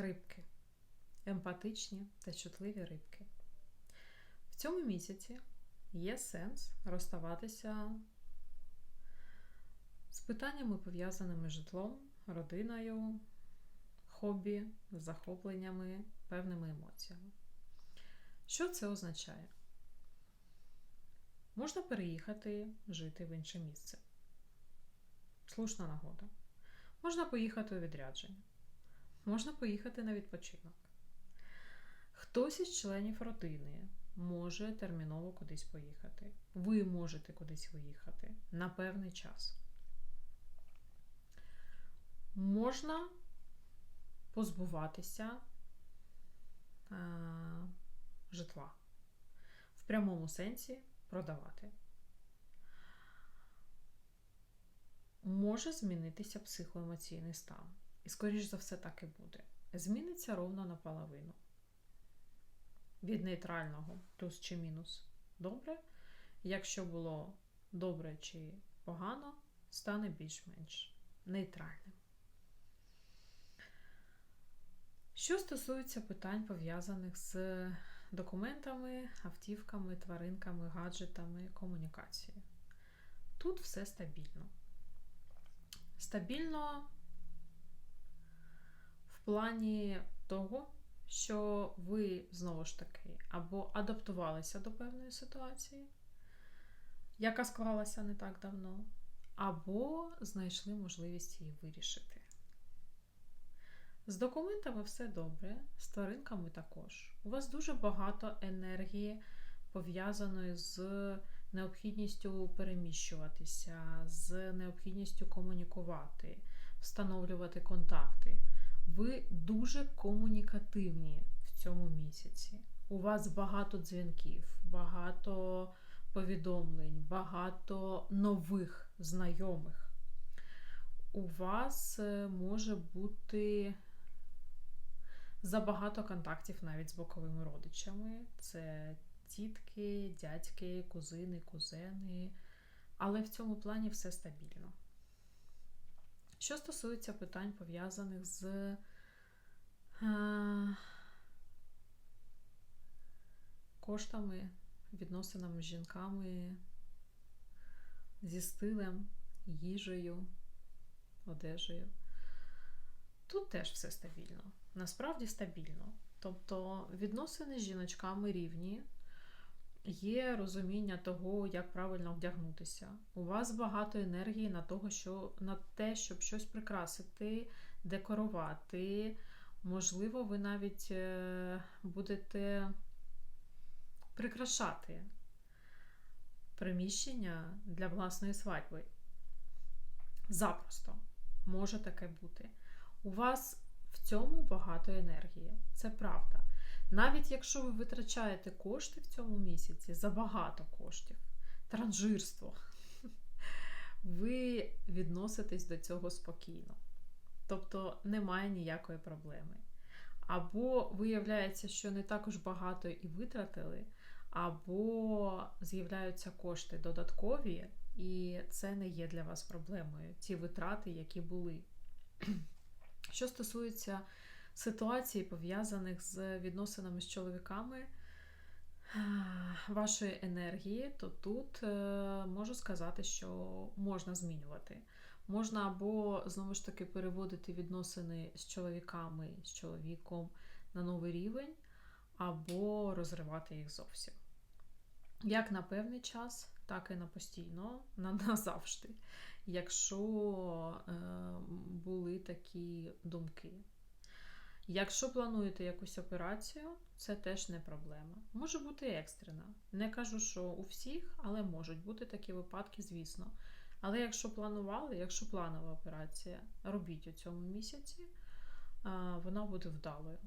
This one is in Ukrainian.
Рибки. Емпатичні та чутливі рибки. В цьому місяці є сенс розставатися з питаннями, пов'язаними з житлом, родиною, хобі, захопленнями, певними емоціями. Що це означає? Можна переїхати жити в інше місце. Слушна нагода. Можна поїхати у відрядження. Можна поїхати на відпочинок. Хтось із членів родини може терміново кудись поїхати. Ви можете кудись виїхати на певний час. Можна позбуватися е, житла. В прямому сенсі продавати. Може змінитися психоемоційний стан. І, скоріш за все, так і буде. Зміниться ровно наполовину. Від нейтрального плюс чи мінус добре. Якщо було добре чи погано, стане більш-менш нейтральним. Що стосується питань, пов'язаних з документами, автівками, тваринками, гаджетами, комунікацією. Тут все стабільно. Стабільно плані того, що ви знову ж таки або адаптувалися до певної ситуації, яка склалася не так давно, або знайшли можливість її вирішити. З документами все добре, з тваринками також. У вас дуже багато енергії пов'язаної з необхідністю переміщуватися, з необхідністю комунікувати, встановлювати контакти. Ви дуже комунікативні в цьому місяці. У вас багато дзвінків, багато повідомлень, багато нових знайомих. У вас е, може бути забагато контактів навіть з боковими родичами. Це тітки, дядьки, кузини, кузени. Але в цьому плані все стабільно. Що стосується питань, пов'язаних з е, коштами, відносинами з жінками, зі стилем, їжею, одежею, тут теж все стабільно. Насправді стабільно. Тобто відносини з жіночками рівні, є розуміння того, як правильно вдягнутися. У вас багато енергії на, того, що, на те, щоб щось прикрасити, декорувати. Можливо, ви навіть е, будете прикрашати приміщення для власної свадьби. Запросто може таке бути. У вас в цьому багато енергії. Це правда. Навіть якщо ви витрачаєте кошти в цьому місяці, забагато коштів, транжирство, ви відноситесь до цього спокійно. Тобто немає ніякої проблеми. Або виявляється, що не також багато і витратили, або з'являються кошти додаткові, і це не є для вас проблемою. Ті витрати, які були. Що стосується ситуацій, пов'язаних з відносинами з чоловіками вашої енергії, то тут е, можу сказати, що можна змінювати. Можна або, знову ж таки, переводити відносини з чоловіками, з чоловіком на новий рівень, або розривати їх зовсім. Як на певний час, так і на постійно, на назавжди, якщо е, були такі думки. Якщо плануєте якусь операцію, це теж не проблема. Може бути екстрена. Не кажу, що у всіх, але можуть бути такі випадки, звісно. Але якщо планували, якщо планова операція, робіть у цьому місяці, вона буде вдалою.